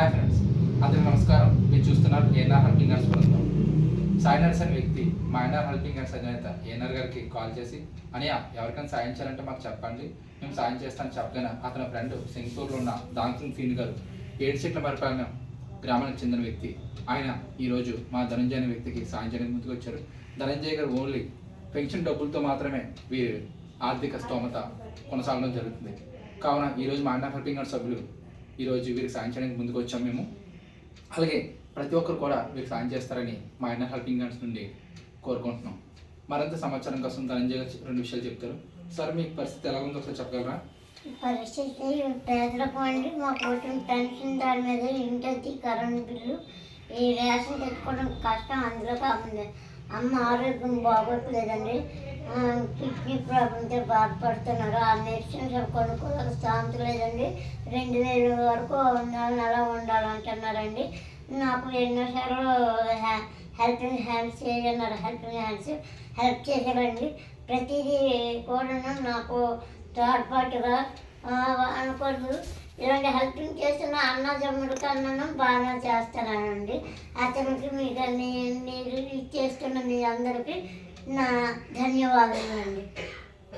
Hi friends అందరికీ నమస్కారం. మీరు చూస్తున్నారు ఏఎన్ఆర్ హెల్పింగ్ హ్యాండ్స్ బృందం. సాయి నర్స్ అనే వ్యక్తి మా ఎన్ఆర్ హెల్పింగ్ హ్యాండ్స్ అధినేత ఏఎన్ఆర్ గారికి కాల్ చేసి అనియా ఎవరికైనా సాయం చేయాలంటే మాకు చెప్పండి. మేము సాయం చేస్తాను చెప్పలేన. అతని ఫ్రెండ్ సింగపూర్లో ఉన్న దాంకింగ్ ఫీన్ గారు ఏడు చెట్ల పరిపాలన గ్రామానికి చెందిన వ్యక్తి. ఆయన ఈరోజు మా ధనంజయ అనే వ్యక్తికి సాయం చేయడానికి ముందుకు వచ్చారు. ధనంజయ్ గారు ఓన్లీ పెన్షన్ డబ్బులతో మాత్రమే వీరి ఆర్థిక స్తోమత కొనసాగడం జరుగుతుంది. కావున ఈరోజు మా అన్న హెల్పింగ్ హ్యాండ్స్ సభ్యులు ఈరోజు వీరికి సాయం చేయడానికి ముందుకు వచ్చాం మేము. అలాగే ప్రతి ఒక్కరు కూడా వీరికి సాయం చేస్తారని మా ఎన్ఆర్ హెల్పింగ్ హ్యాండ్స్ నుండి కోరుకుంటున్నాం. మరింత సమాచారం కోసం ధనంజయ్ గారు రెండు విషయాలు చెప్తారు. సార్ మీ పరిస్థితి ఎలా ఉందో ఒకసారి చెప్పగలరా? పరిస్థితి పేదలకు అండి మా వచ్చిన పెన్షన్ దాని మీద ఇంటి కరెంట్ బిల్లు ఈ రేషన్ తెచ్చుకోవడం కష్టం అందులో కాకుండా అమ్మ ఆరోగ్యం బాగోట్లేదండి. కిడ్నీ ప్రాబ్లంతో బాధపడుతున్నారు. ఆ మెడిసిన్స్ కొనుక్కోవడానికి స్థాంత లేదండి. రెండు వేల వరకు నెల నెల ఉండాలంటున్నారండి. నాకు ఎన్నోసార్లు హెల్పింగ్ హ్యాండ్స్ చేయన్నారు హెల్పింగ్ హ్యాండ్స్ హెల్ప్ చేశారండి. ప్రతిదీ కూడా నాకు తోడ్పాటుగా ఆ, ఇలాంటి హెల్పింగ్ చేస్తున్న అన్నదమ్ముడు కన్నాను బాగా చేస్తున్నానండి అతనికి మీకు మీ- మీరు ఇచ్చేస్తున్న మీ అందరికీ నా ధన్యవాదాలు అండి